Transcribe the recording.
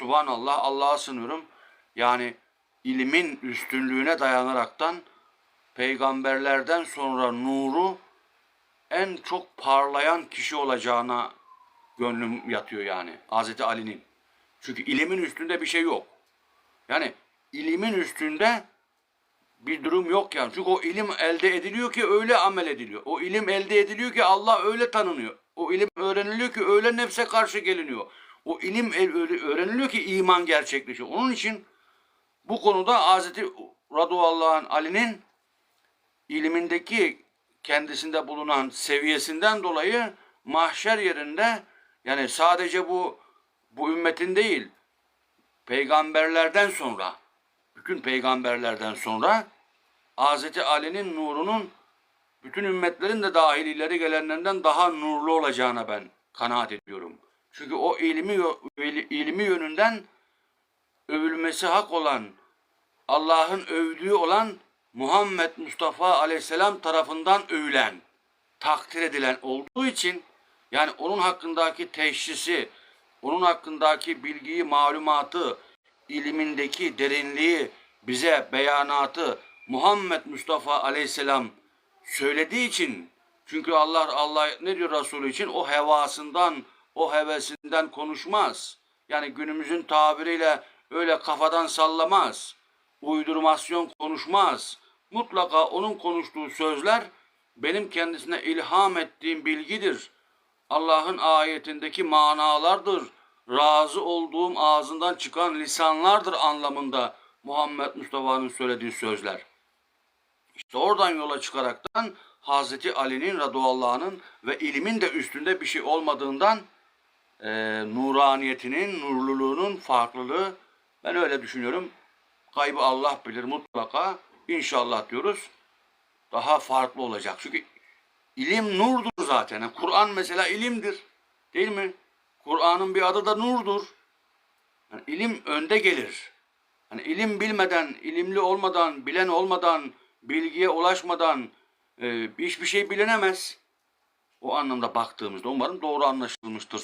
Subhanallah Allah'a sınıyorum. Yani ilmin üstünlüğüne dayanaraktan peygamberlerden sonra nuru en çok parlayan kişi olacağına gönlüm yatıyor yani. Hazreti Ali'nin. Çünkü ilimin üstünde bir şey yok. Yani ilimin üstünde bir durum yok yani. Çünkü o ilim elde ediliyor ki öyle amel ediliyor. O ilim elde ediliyor ki Allah öyle tanınıyor. O ilim öğreniliyor ki öyle nefse karşı geliniyor. O ilim öğreniliyor ki iman gerçekleşiyor. Onun için bu konuda Hazreti radıyallahu anh Ali'nin ilimindeki kendisinde bulunan seviyesinden dolayı mahşer yerinde yani sadece bu bu ümmetin değil peygamberlerden sonra bütün peygamberlerden sonra Hazreti Ali'nin nurunun bütün ümmetlerin de dahil ileri gelenlerinden daha nurlu olacağına ben kanaat ediyorum. Çünkü o ilmi ilmi yönünden övülmesi hak olan Allah'ın övdüğü olan Muhammed Mustafa Aleyhisselam tarafından övülen, takdir edilen olduğu için yani onun hakkındaki teşhisi, onun hakkındaki bilgiyi, malumatı, ilimindeki derinliği, bize beyanatı Muhammed Mustafa Aleyhisselam söylediği için çünkü Allah Allah ne diyor Resulü için? O hevasından, o hevesinden konuşmaz. Yani günümüzün tabiriyle öyle kafadan sallamaz. Uydurmasyon konuşmaz. Mutlaka onun konuştuğu sözler benim kendisine ilham ettiğim bilgidir. Allah'ın ayetindeki manalardır. Razı olduğum ağzından çıkan lisanlardır anlamında Muhammed Mustafa'nın söylediği sözler. İşte oradan yola çıkaraktan Hazreti Ali'nin radıyallahu ve ilimin de üstünde bir şey olmadığından e, nuraniyetinin, nurluluğunun farklılığı ben öyle düşünüyorum. Kaybı Allah bilir mutlaka. İnşallah diyoruz. Daha farklı olacak. Çünkü ilim nurdur zaten. Yani Kur'an mesela ilimdir. Değil mi? Kur'an'ın bir adı da nurdur. Yani ilim önde gelir. Hani ilim bilmeden, ilimli olmadan, bilen olmadan, bilgiye ulaşmadan e, hiçbir şey bilinemez. O anlamda baktığımızda umarım doğru anlaşılmıştır